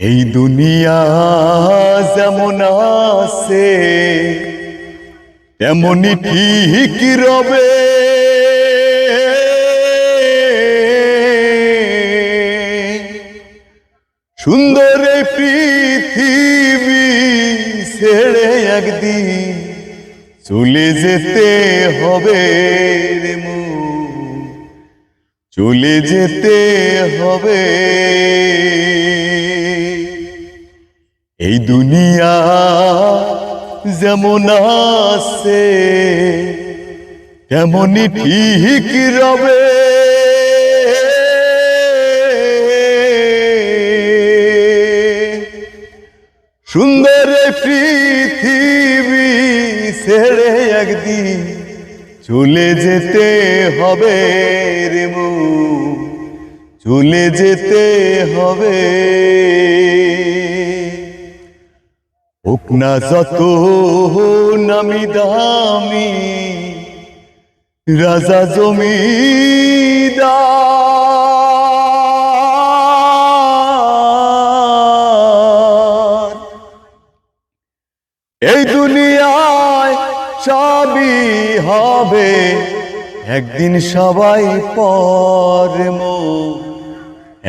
এই দুনিয়া যেমন আছে, তেমনি ঠিক রবে। সুন্দর পৃথিবী ছেড়ে একদিন চলে যেতে হবে চলে যেতে হবে। এই দুনিয়া যেমন আছে তেমনই ঠিক রবে। সুন্দর পৃথিবী ছেড়ে একদিন চলে যেতে হবে রে চলে যেতে হবে। হোক যত নামি দামি, রাজা জমিদার। এই দুনিয়ায় সবই হবে, একদিন সবাই পর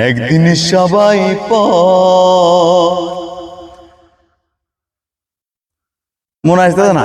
একদিন সবাই পর। মনে আসতে না?